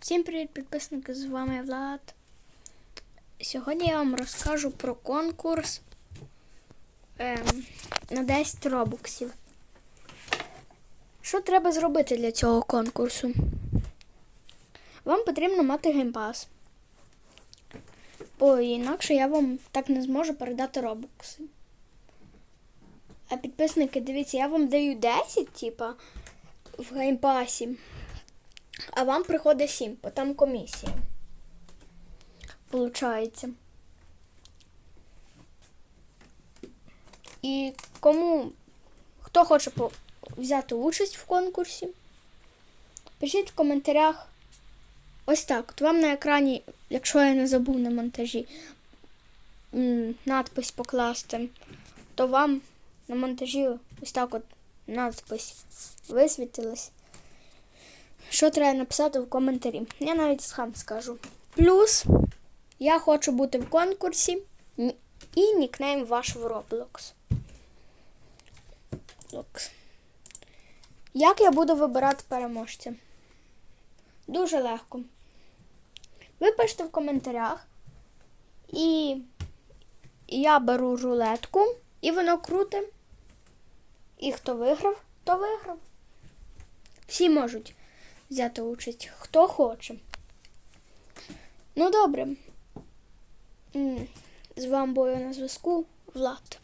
Всім привіт, підписники! З вами Влад. Сьогодні я вам розкажу про конкурс ем, на 10 робоксів. Що треба зробити для цього конкурсу? Вам потрібно мати геймпас. Бо інакше я вам так не зможу передати робокси. А підписники, дивіться, я вам даю 10, типа, в геймпасі. А вам приходить 7, бо там комісія. Получається. І кому, хто хоче взяти участь в конкурсі, пишіть в коментарях. Ось так. От вам на екрані, якщо я не забув на монтажі, м, надпись покласти, то вам на монтажі ось так от надпись висвітилась. Що треба написати в коментарі? Я навіть сам скажу. Плюс я хочу бути в конкурсі і нікнейм ваш в Roblox. Як я буду вибирати переможця? Дуже легко. Ви пишете в коментарях, і я беру рулетку, і воно круте. І хто виграв, то виграв. Всі можуть взяти участь, хто хоче. Ну добре. З вами був на зв'язку Влад.